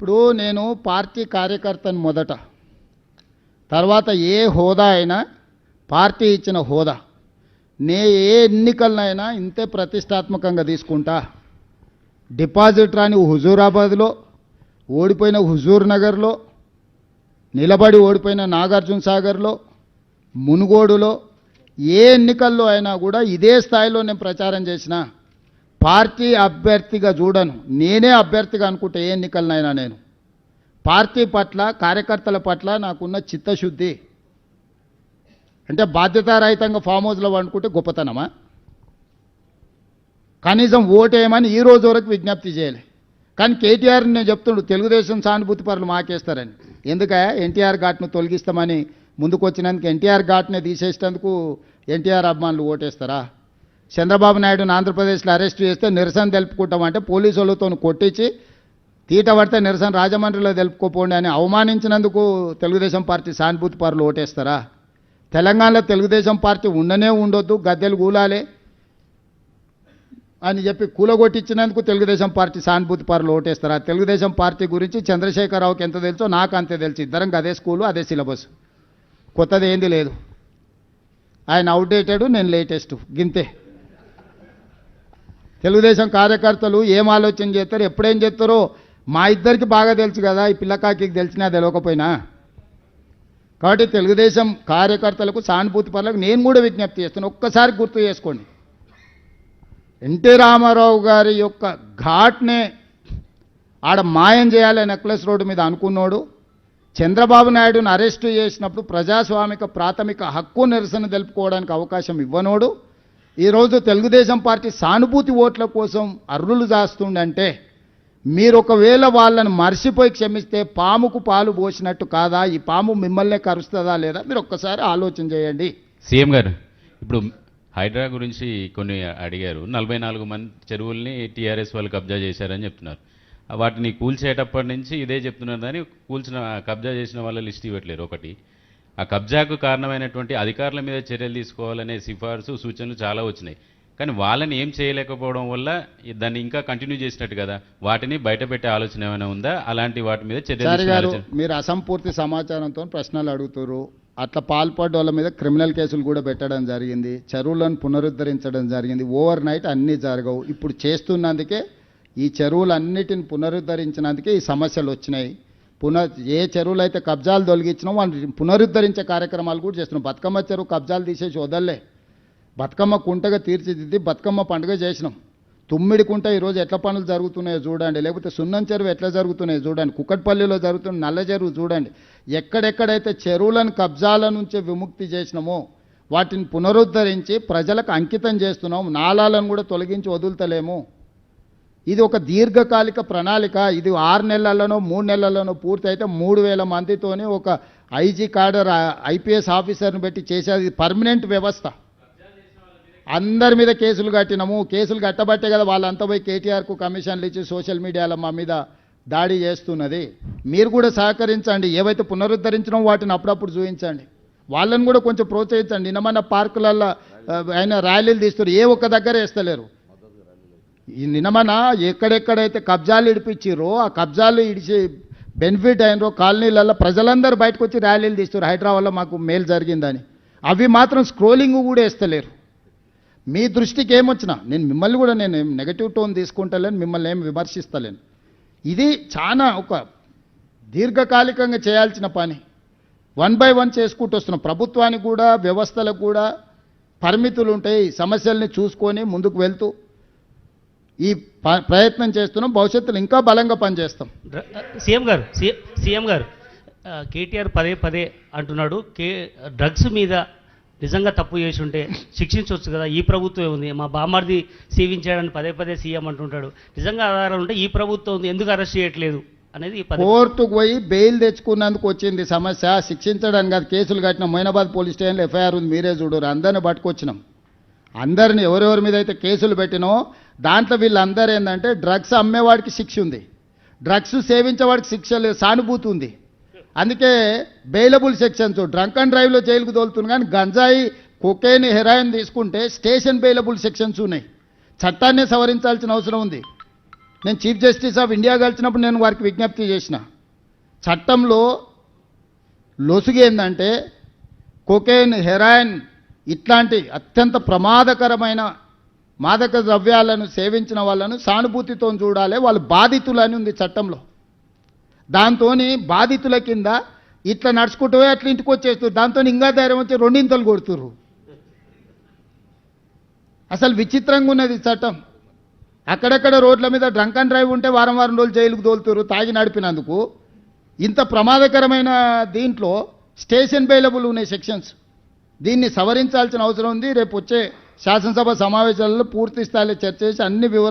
ఇప్పుడు నేను పార్టీ కార్యకర్తను మొదట. తర్వాత ఏ హోదా అయినా పార్టీ ఇచ్చిన హోదా. నే ఏ ఎన్నికలనైనా ఇంతే ప్రతిష్టాత్మకంగా తీసుకుంటా. డిపాజిట్ రాని హుజూరాబాద్లో ఓడిపోయిన హుజూర్ నగర్లో నిలబడి ఓడిపోయిన నాగార్జున సాగర్లో మునుగోడులో ఏ ఎన్నికల్లో అయినా కూడా ఇదే స్థాయిలో నేను ప్రచారం చేసినా. పార్టీ అభ్యర్థిగా చూడను. నేనే అభ్యర్థిగా అనుకుంటే ఏ ఎన్నికలనైనా నేను. పార్టీ పట్ల కార్యకర్తల పట్ల నాకున్న చిత్తశుద్ధి. అంటే బాధ్యతారహితంగా ఫామ్ హౌస్లో వండుకుంటే గొప్పతనమా? కనీసం ఓటేయమని ఈ రోజు వరకు విజ్ఞప్తి చేయలే. కానీ కేటీఆర్ నేను చెప్తుండు తెలుగుదేశం సానుభూతి పరులు మాకేస్తారని. ఎందుక ఎన్టీఆర్ ఘాట్ను తొలగిస్తామని ముందుకు వచ్చినందుకు ఎన్టీఆర్ ఘాట్నే తీసేసినందుకు ఎన్టీఆర్ అభిమానులు ఓటేస్తారా? చంద్రబాబు నాయుడుని ఆంధ్రప్రదేశ్లో అరెస్ట్ చేస్తే నిరసన తెలుపుకుంటామంటే పోలీసు వాళ్ళతో కొట్టించి తీట పడితే నిరసన రాజమండ్రిలో తెలుపుకోపోండి అని అవమానించినందుకు తెలుగుదేశం పార్టీ సానుభూతి పరులు ఓటేస్తారా? తెలంగాణలో తెలుగుదేశం పార్టీ ఉండనే ఉండొద్దు గద్దెలు కూలాలే అని చెప్పి కూలగొట్టించినందుకు తెలుగుదేశం పార్టీ సానుభూతి పరులు ఓటేస్తారా? తెలుగుదేశం పార్టీ గురించి చంద్రశేఖరరావుకి ఎంత తెలుసో నాకు అంతే తెలుసు. ఇద్దరం అదే స్కూలు అదే సిలబస్. కొత్తది ఏంది లేదు. ఆయన అవుడేటెడ్ నేను లేటెస్ట్. గింతే. తెలుగుదేశం కార్యకర్తలు ఏం ఆలోచన చేస్తారు ఎప్పుడేం చేస్తారో మా ఇద్దరికి బాగా తెలుసు కదా ఈ పిల్లకాకి తెలిసినా తెలియకపోయినా. కాబట్టి తెలుగుదేశం కార్యకర్తలకు సానుభూతి పనులకు నేను కూడా విజ్ఞప్తి చేస్తాను. ఒక్కసారి గుర్తు చేసుకోండి. ఎన్టీ రామారావు గారి యొక్క ఘాట్నే ఆడ మాయం చేయాలి నెక్లెస్ రోడ్డు మీద అనుకున్నాడు చంద్రబాబు నాయుడును అరెస్టు చేసినప్పుడు ప్రజాస్వామిక ప్రాథమిక హక్కు నిరసన తెలుపుకోవడానికి అవకాశం ఇవ్వనోడు ఈరోజు తెలుగుదేశం పార్టీ సానుభూతి ఓట్ల కోసం అర్రులు దాస్తుండంటే మీరు ఒకవేళ వాళ్ళని మర్చిపోయి క్షమిస్తే పాముకు పాలు పోసినట్టు కాదా? ఈ పాము మిమ్మల్నే కరుస్తుందా లేదా? మీరు ఒక్కసారి ఆలోచన చేయండి. సీఎం గారు ఇప్పుడు హైడ్రా గురించి కొన్ని అడిగారు. నలభై నాలుగు మంది చెరువుల్ని టీఆర్ఎస్ వాళ్ళు కబ్జా చేశారని చెప్తున్నారు. వాటిని కూల్చేటప్పటి నుంచి ఇదే చెప్తున్నారు. కానీ కూల్చిన కబ్జా చేసిన వాళ్ళ లిస్ట్ ఇవ్వట్లేరు ఒకటి. ఆ కబ్జాకు కారణమైనటువంటి అధికారుల మీద చర్యలు తీసుకోవాలనే సిఫార్సు సూచనలు చాలా వచ్చినాయి. కానీ వాళ్ళని ఏం చేయలేకపోవడం వల్ల దాన్ని ఇంకా కంటిన్యూ చేసినట్టు కదా? వాటిని బయట పెట్టే ఆలోచన ఏమైనా ఉందా? అలాంటి వాటి మీద చర్యలు మీరు అసంపూర్తి సమాచారంతో ప్రశ్నలు అడుగుతారు అట్లా పాల్పడ్డ వాళ్ళ మీద క్రిమినల్ కేసులు కూడా పెట్టడం జరిగింది. చెరువులను పునరుద్ధరించడం జరిగింది. ఓవర్ నైట్ అన్నీ జరగవు. ఇప్పుడు చేస్తున్నందుకే ఈ చెరువులన్నిటిని పునరుద్ధరించినందుకే ఈ సమస్యలు వచ్చినాయి. పునః ఏ చెరువులు అయితే కబ్జాలు తొలగించినా వాటిని పునరుద్ధరించే కార్యక్రమాలు కూడా చేస్తున్నాం. బతుకమ్మ చెరువు కబ్జాలు తీసేసి వదల్లే. బతుకమ్మ కుంటగా తీర్చిదిద్ది బతుకమ్మ పండుగ చేసినాం. తుమ్మిడి కుంట ఈరోజు ఎట్ల పనులు జరుగుతున్నాయో చూడండి. లేకపోతే సున్నం చెరువు ఎట్లా జరుగుతున్నాయో చూడండి. కుక్కట్పల్లిలో జరుగుతున్న నల్ల చెరువు చూడండి. ఎక్కడెక్కడైతే చెరువులను కబ్జాల నుంచి విముక్తి చేసినామో వాటిని పునరుద్ధరించి ప్రజలకు అంకితం చేస్తున్నాం. నాళాలను కూడా తొలగించి వదులుతలేము. ఇది ఒక దీర్ఘకాలిక ప్రణాళిక. ఇది ఆరు నెలల్లోనో మూడు నెలల్లోనో పూర్తి అయితే మూడు వేల మందితోనే ఒక ఐజీ కాడర్ ఐపీఎస్ ఆఫీసర్ని పెట్టి చేసేది. పర్మనెంట్ వ్యవస్థ. అందరి మీద కేసులు కట్టినాము. కేసులు కట్టబట్టే కదా వాళ్ళంతా పోయి కేటీఆర్కు కమిషన్లు ఇచ్చి సోషల్ మీడియాలో మా మీద దాడి చేస్తున్నది. మీరు కూడా సహకరించండి. ఏవైతే పునరుద్ధరించినామో వాటిని అప్పుడప్పుడు చూపించండి. వాళ్ళని కూడా కొంచెం ప్రోత్సహించండి. నిన్నమన్న పార్కులలో ఆ, ఆయన ర్యాలీలు తీస్తారు ఏ ఒక్క దగ్గర వేస్తలేరు. ఈ నినమన ఎక్కడెక్కడైతే కబ్జాలు ఇడిపించారో ఆ కబ్జాలు ఇడిచి బెనిఫిట్ అయినరో కాలనీలలో ప్రజలందరూ బయటకు వచ్చి ర్యాలీలు తీస్తారు హైదరాబాద్లో మాకు మేలు జరిగిందని. అవి మాత్రం స్క్రోలింగ్ కూడా వేస్తలేరు. మీ దృష్టికి ఏమొచ్చినా నేను మిమ్మల్ని కూడా నేను నెగటివ్ టోన్ తీసుకుంటలేను మిమ్మల్ని ఏం విమర్శిస్తలేను. ఇది చాలా ఒక దీర్ఘకాలికంగా చేయాల్సిన పని. వన్ బై వన్ చేసుకుంటూ వస్తున్నాం. ప్రభుత్వానికి కూడా వ్యవస్థలకు కూడా పరిమితులు ఉంటాయి సమస్యల్ని చూసుకొని ముందుకు వెళ్తూ. ఈ ప్రయత్నం చేస్తున్నాం భవిష్యత్తులో ఇంకా బలంగా పనిచేస్తాం. సీఎం గారు సీఎం గారు కేటీఆర్ పదే పదే అంటున్నాడు కే డ్రగ్స్ మీద నిజంగా తప్పు చేసి ఉంటే శిక్షించవచ్చు కదా ఈ ప్రభుత్వం ఉంది. మా బామ్మర్ది సేవించాడని పదే పదే సీఎం అంటుంటాడు. నిజంగా ఆధారాలు ఉంటే ఈ ప్రభుత్వం ఉంది ఎందుకు అరెస్ట్ చేయట్లేదు అనేది కోర్టుకు పోయి బెయిల్ తెచ్చుకున్నందుకు వచ్చింది సమస్య శిక్షించడానికి కాదు కేసులు కట్టిన మొయినాబాద్ పోలీస్ స్టేషన్లో ఎఫ్ఐఆర్ ఉంది మీరే చూడరు అందరిని పట్టుకొచ్చినాం. అందరిని ఎవరెవరి మీద అయితే కేసులు పెట్టినో దాంట్లో వీళ్ళందరూ ఏంటంటే డ్రగ్స్ అమ్మేవాడికి శిక్ష ఉంది. డ్రగ్స్ సేవించేవాడికి శిక్ష లేదు సానుభూతి ఉంది. అందుకే బెయిలబుల్ సెక్షన్స్ డ్రంక్ అండ్ డ్రైవ్లో జైలుకు తోలుతుంది కానీ గంజాయి కొకేన్ హెరాయిన్ తీసుకుంటే స్టేషన్ బెయిలబుల్ సెక్షన్స్ ఉన్నాయి. చట్టాన్ని సవరించాల్సిన అవసరం ఉంది. నేను చీఫ్ జస్టిస్ ఆఫ్ ఇండియా కలిసినప్పుడు నేను వారికి విజ్ఞప్తి చేసిన. చట్టంలో లొసుగు ఏంటంటే కొకేన్ హెరాయిన్ ఇట్లాంటి అత్యంత ప్రమాదకరమైన మాదక ద్రవ్యాలను సేవించిన వాళ్ళను సానుభూతితో చూడాలి వాళ్ళు బాధితులని ఉంది చట్టంలో. దాంతో బాధితుల కింద ఇట్లా నడుచుకుంటూ అట్లా ఇంటికి వచ్చేస్తారు దాంతో ఇంకా ధైర్యం వచ్చి రెండింతలు కొడుతుర్రు. అసలు విచిత్రంగా ఉన్నది చట్టం. అక్కడక్కడ రోడ్ల మీద డ్రంక్ అండ్ డ్రైవ్ ఉంటే వారం వారం రోజులు జైలుకు తోలుతురు తాగి నడిపినందుకు. ఇంత ప్రమాదకరమైన దీంట్లో స్టేషన్ బెయిలబుల్ ఉన్నాయి సెక్షన్స్. దీన్ని సవరించాల్సిన అవసరం ఉంది. రేపు వచ్చే శాసనసభ సమావేశాలలో పూర్తి స్థాయిలో చర్చ చేసి అన్ని వివరాలు